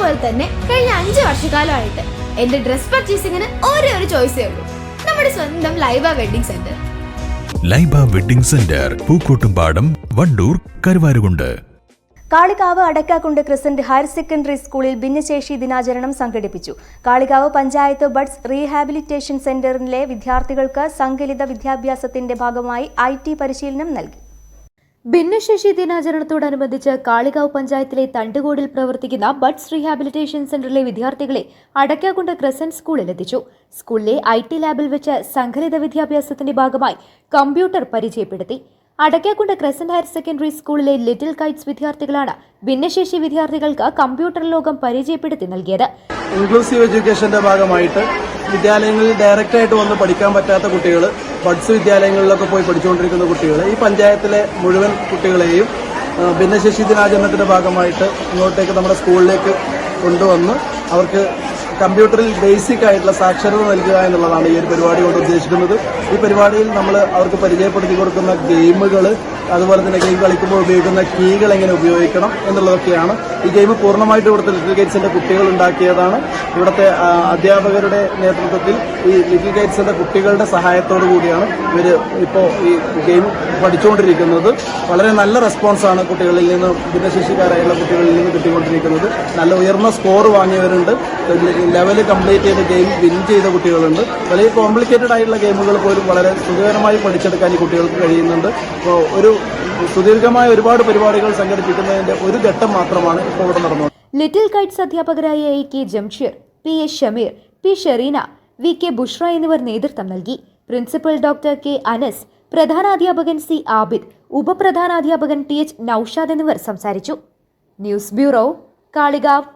പോലെ തന്നെ കഴിഞ്ഞ അഞ്ച് വർഷക്കാലമായിട്ട് എന്റെ ഡ്രസ് പർച്ചേസിങ്ങിന് ഒരേ ഒരു ചോയ്സേ ഉള്ളൂ. നമ്മുടെ സ്വന്തം Laiba wedding centre. Laiba wedding centre Pookkottumpadam Wandoor Karuvarakundu. Kalikavu Adakkakundu crescent higher secondary സ്കൂളിൽ ഭിന്നശേഷി ദിനാചരണം സംഘടിപ്പിച്ചു. കാളികാവ് പഞ്ചായത്ത് ബഡ്സ് റീഹാബിലിറ്റേഷൻ സെന്ററിലെ വിദ്യാർത്ഥികൾക്ക് സങ്കലിത വിദ്യാഭ്യാസത്തിന്റെ ഭാഗമായി ഐ പരിശീലനം നൽകി. ഭിന്നശേഷി ദിനാചരണത്തോടനുബന്ധിച്ച് കാളികാവ് പഞ്ചായത്തിലെ തണ്ടുകോടിൽ പ്രവർത്തിക്കുന്ന ബഡ്സ് റീഹാബിലിറ്റേഷൻ സെന്ററിലെ വിദ്യാർത്ഥികളെ അടയ്ക്കാകുണ്ട് ക്രസന്റ് സ്കൂളിലെത്തിച്ചു സ്കൂളിലെ ഐ ടി ലാബിൽ വെച്ച് സംഘടിത വിദ്യാഭ്യാസത്തിന്റെ ഭാഗമായി കമ്പ്യൂട്ടർ പരിചയപ്പെടുത്തി. അടക്കാക്കുണ്ട് ക്രസന്റ് ഹയർ സെക്കൻഡറി സ്കൂളിലെ ലിറ്റിൽ കൈറ്റ്സ് വിദ്യാർത്ഥികളാണ് ഭിന്നശേഷി വിദ്യാർത്ഥികൾക്ക് കമ്പ്യൂട്ടർ ലോകം പരിചയപ്പെടുത്തി നൽകിയത്. ഇൻക്ലൂസീവ് എഡ്യൂക്കേഷന്റെ ഭാഗമായിട്ട് വിദ്യാലയങ്ങളിൽ ഡയറക്റ്റ് ആയിട്ട് വന്ന് പഠിക്കാൻ പറ്റാത്ത കുട്ടികൾ ബഡ്സ് വിദ്യാലയങ്ങളിലൊക്കെ പോയി പഠിച്ചുകൊണ്ടിരിക്കുന്ന കുട്ടികൾ ഈ പഞ്ചായത്തിലെ മുഴുവൻ കുട്ടികളെയും ഭിന്നശേഷി ദിനാചരണത്തിന്റെ ഭാഗമായിട്ട് ഇങ്ങോട്ടേക്ക് നമ്മുടെ സ്കൂളിലേക്ക് കൊണ്ടുവന്ന് അവർക്ക് കമ്പ്യൂട്ടറിൽ ബേസിക് ആയിട്ടുള്ള സാക്ഷരത നൽകുക എന്നുള്ളതാണ് ഈ ഒരു പരിപാടി കൊണ്ട് ഉദ്ദേശിക്കുന്നത്. ഈ പരിപാടിയിൽ നമ്മൾ അവർക്ക് പരിചയപ്പെടുത്തി കൊടുക്കുന്ന ഗെയിമുകൾ അതുപോലെ തന്നെ ഗെയിം കളിക്കുമ്പോൾ ഉപയോഗിക്കുന്ന കീകൾ എങ്ങനെ ഉപയോഗിക്കണം എന്നുള്ളതൊക്കെയാണ്. ഈ ഗെയിം പൂർണമായിട്ട് ഇവിടുത്തെ ലിറ്റിൽ ഗേറ്റ്സിന്റെ കുട്ടികൾ ഉണ്ടാക്കിയതാണ്. ഇവിടുത്തെ അധ്യാപകരുടെ നേതൃത്വത്തിൽ ഈ ലിറ്റിൽ ഗേറ്റ്സിന്റെ കുട്ടികളുടെ സഹായത്തോടു കൂടിയാണ് ഇവർ ഇപ്പോൾ ഈ ഗെയിം പഠിച്ചുകൊണ്ടിരിക്കുന്നത്. വളരെ നല്ല റെസ്പോൺസാണ് കുട്ടികളിൽ നിന്ന് ഭിന്നശേഷിക്കാരായുള്ള കുട്ടികളിൽ നിന്ന് കിട്ടിക്കൊണ്ടിരിക്കുന്നത്. നല്ല ഉയർന്ന സ്കോർ വാങ്ങിയവരുണ്ട്. ലെവൽ കംപ്ലീറ്റ് ചെയ്ത് ഗെയിം വിൻ ചെയ്ത കുട്ടികളുണ്ട്. വലിയ കോംപ്ലിക്കേറ്റഡ് ആയിട്ടുള്ള ഗെയിമുകൾ പോലും വളരെ സുഖകരമായി പഠിച്ചെടുക്കാൻ ഈ കുട്ടികൾക്ക് കഴിയുന്നുണ്ട്. അപ്പോൾ ഒരു സുദീർഘമായ ഒരുപാട് പരിപാടികൾ സംഘടിപ്പിക്കുന്നതിന്റെ ഒരു ഘട്ടം മാത്രമാണ് ഇപ്പോൾ ഇവിടെ നടന്നത്. ലിറ്റിൽ കൈറ്റ്സ് അധ്യാപകരായ A K Jamsheer P S Shameer P Shereena V K Bushra എന്നിവർ നേതൃത്വം നൽകി. പ്രിൻസിപ്പൽ ഡോക്ടർ കെ അനസ് പ്രധാനാധ്യാപകൻ സി ആബിദ് ഉപപ്രധാനാധ്യാപകൻ ടി എച്ച് നൌഷാദ് എന്നിവർ സംസാരിച്ചു. News bureau Kalikavu